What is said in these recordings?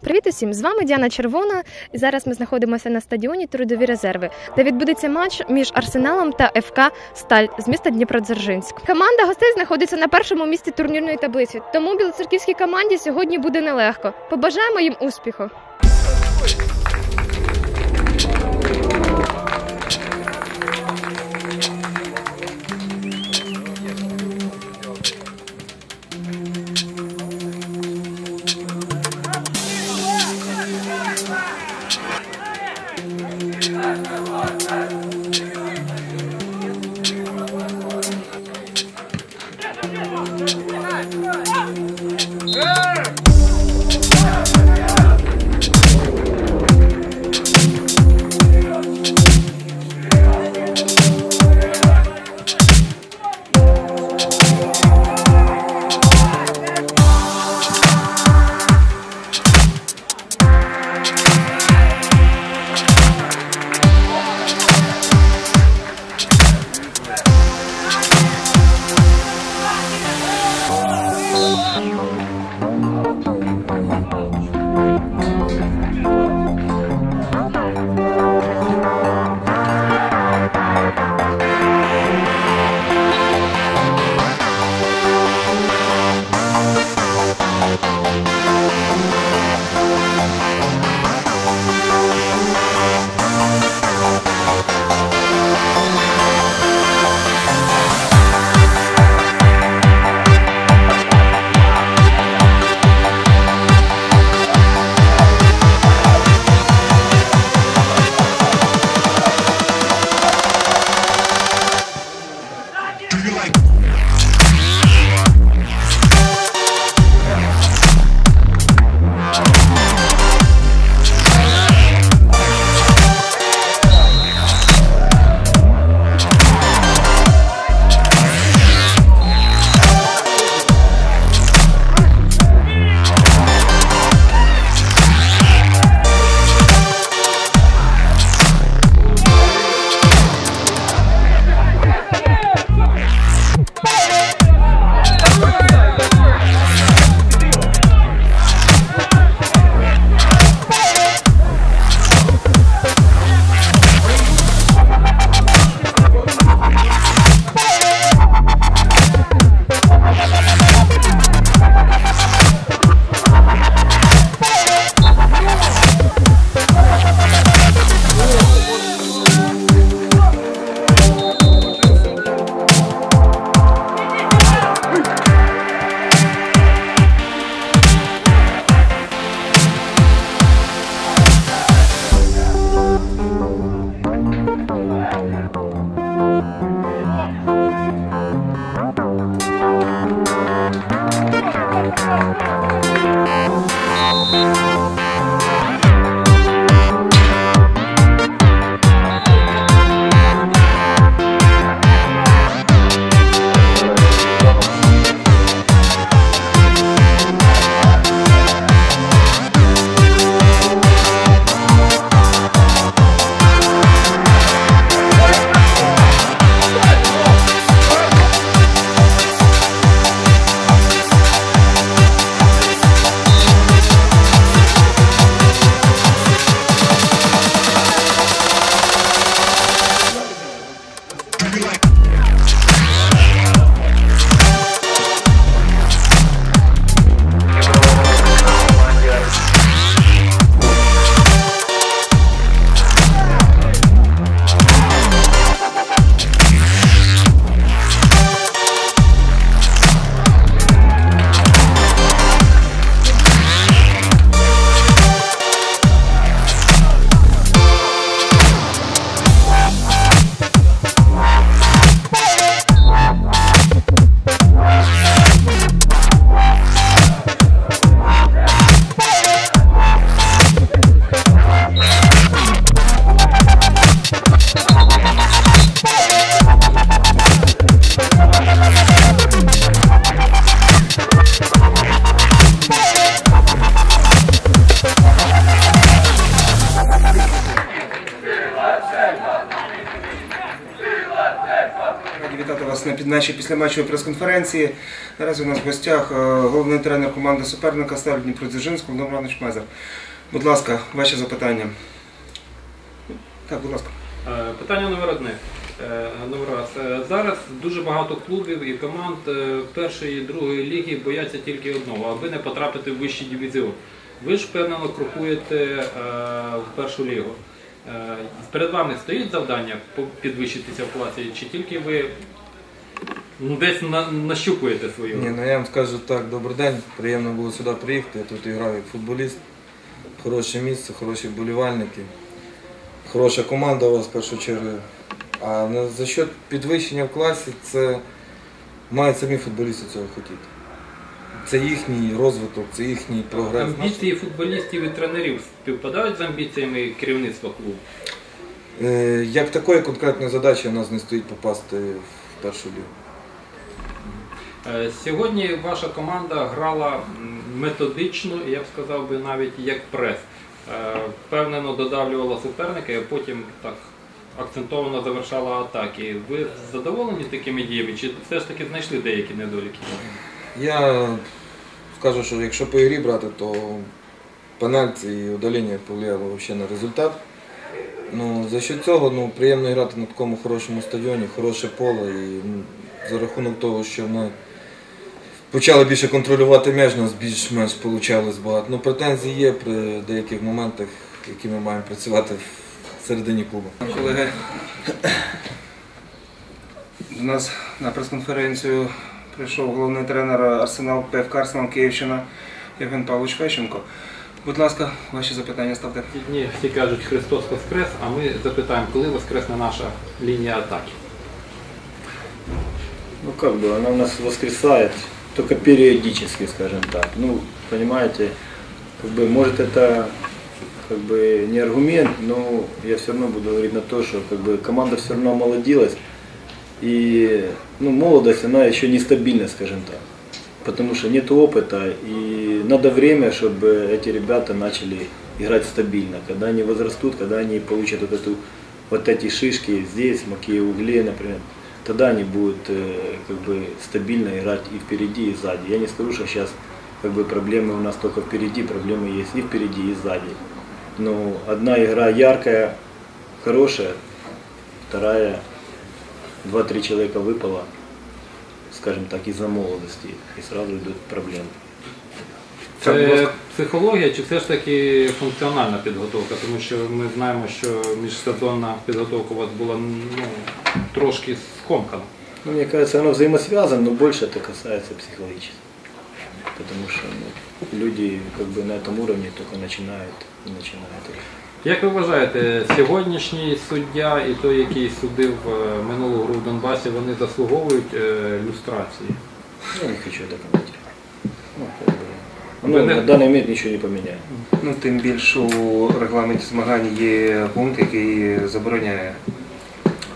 Привіт усім! З вами Діана Червона. І зараз ми знаходимося на стадіоні Трудові резерви, де відбудеться матч між Арсеналом та ФК Сталь з міста Дніпродзержинськ. Команда гостей знаходиться на першому місці турнірної таблиці, тому білоцерківській команді сьогодні буде нелегко. Побажаємо їм успіху! be like після матчової прес-конференції. Наразі у нас в гостях е, головний тренер команди суперника Сталь Дніпродзержинськ Володимир Іванович Мезер. Будь ласка, ваші запитання. Так, будь ласка. Е, Питання номер одне. Е, Номер раз. Зараз дуже багато клубів і команд першої і другої ліги бояться тільки одного, аби не потрапити в вищий дивізіон. Ви ж впевнено крокуєте в першу лігу. Перед вами стоїть завдання підвищитися в класі, чи тільки ви ну, десь на- нащупуєте свою? Ні, ну я вам скажу так, добрий день. Приємно було сюди приїхати. Я тут граю як футболіст. Хороше місце, хороші вболівальники. Хороша команда у вас в першу чергу. А на- за счет підвищення в класі це мають самі футболісти цього хотіти. Це їхній розвиток, це їхній прогрес. Амбіції футболістів і тренерів співпадають з амбіціями керівництва клубу? Е, Як такої конкретної задачі у нас не стоїть попасти в першу лігу. Е, Сьогодні ваша команда грала методично, я б сказав би навіть як прес. Е, Впевнено додавлювала суперника, а потім так акцентовано завершала атаки. Ви задоволені такими діями, чи все ж таки знайшли деякі недоліки? Я скажу, що якщо по ігрі брати, то пенальті і удалення повлияло взагалі на результат. Ну, за що цього ну, приємно грати на такому хорошому стадіоні, хороше поле. І ну, за рахунок того, що ми почали більше контролювати м'яч, у нас більш-менш вийшло багато. Ну, претензії є при деяких моментах, які ми маємо працювати в середині клубу. Колеги, до нас на прес-конференцію прийшов головний тренер Арсенал ПФК Арсенал Київщина Євген Павлович Фещенко. Будь ласка, ваші запитання ставте. Ці дні всі кажуть Христос Воскрес, а ми запитаємо, коли воскресне наша лінія атаки. Ну как бы, она у нас воскресает, только периодически, скажем так. Ну, понимаете, как бы, может это как бы не аргумент, но я все равно буду говорить на то, что как бы команда все равно молодилась. И ну, молодость, она еще нестабильна, скажем так. Потому что нет опыта, и надо время, чтобы эти ребята начали играть стабильно. Когда они возрастут, когда они получат вот, эту, вот эти шишки здесь, в Макееве-Угле, например, тогда они будут э, как бы стабильно играть и впереди, и сзади. Я не скажу, что сейчас как бы проблемы у нас только впереди, проблемы есть и впереди, и сзади. Но одна игра яркая, хорошая, вторая, два-три человека выпало, скажем так, из-за молодости, и сразу идут проблемы. Так, будь Це ласка. психологія чи все ж таки функціональна підготовка? Тому що ми знаємо, що міжсезонна підготовка у вас була ну, трошки скомкана. Ну, мне кажется, оно взаимосвязано, но больше это касается психологически. Потому что ну, люди как бы на этом уровне только начинают и начинают. Як ви вважаєте, сьогоднішній суддя і той, який судив е, минулу гру в Донбасі, вони заслуговують е, люстрації? Я не хочу это комментировать. Ну, как бы, Вы оно не- на данный момент ничего не поменяет. Ну, тим більше у регламенті змагань є пункт, який забороняє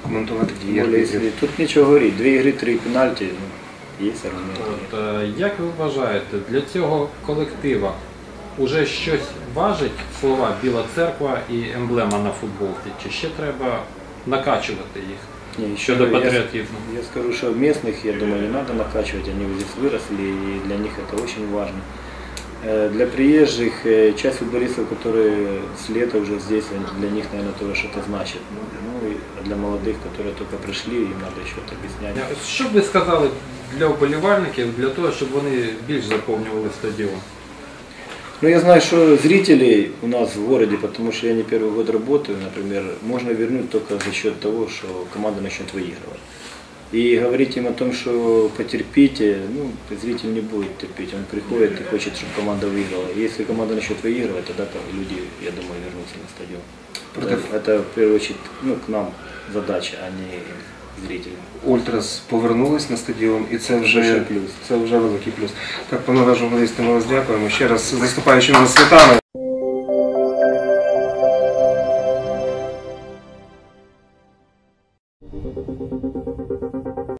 коментувати дії Тем более, арбітрів. если тут нечего говорить. Две игры, три пенальти, ну, есть аргументы. От, е, як ви вважаєте, для цього колектива уже щось важить слова Біла церква і емблема на футболці? Чи ще треба накачувати їх Не, еще щодо я- патріотизму? Я скажу, что местных, я думаю, не надо накачивать, они вот здесь выросли, и для них это очень важно. Э, Для приезжих, э, часть футболистов, которые с лета уже здесь, они- для них, наверное, тоже что-то значит. Ну, ну, и а для молодых, которые только пришли, им надо еще это объяснять. Що б ви сказали для вболівальників, для того, щоб вони більш заповнювали стадіон? Ну, я знаю, что зрителей у нас в городе, потому что я не первый год работаю, например, можно вернуть только за счет того, что команда начнет выигрывать. И говорить им о том, что потерпите, ну, зритель не будет терпеть, он приходит и хочет, чтобы команда выиграла. И если команда начнет выигрывать, тогда там люди, я думаю, вернутся на стадион. Против- Это, это в первую очередь ну, к нам задача, а не зрителям. Ультрас повернулись на стадіон, і це Большой вже плюс. це вже великий плюс. Так, панове журналісти, ми вас дякуємо. Ще раз з наступаючими вас святами.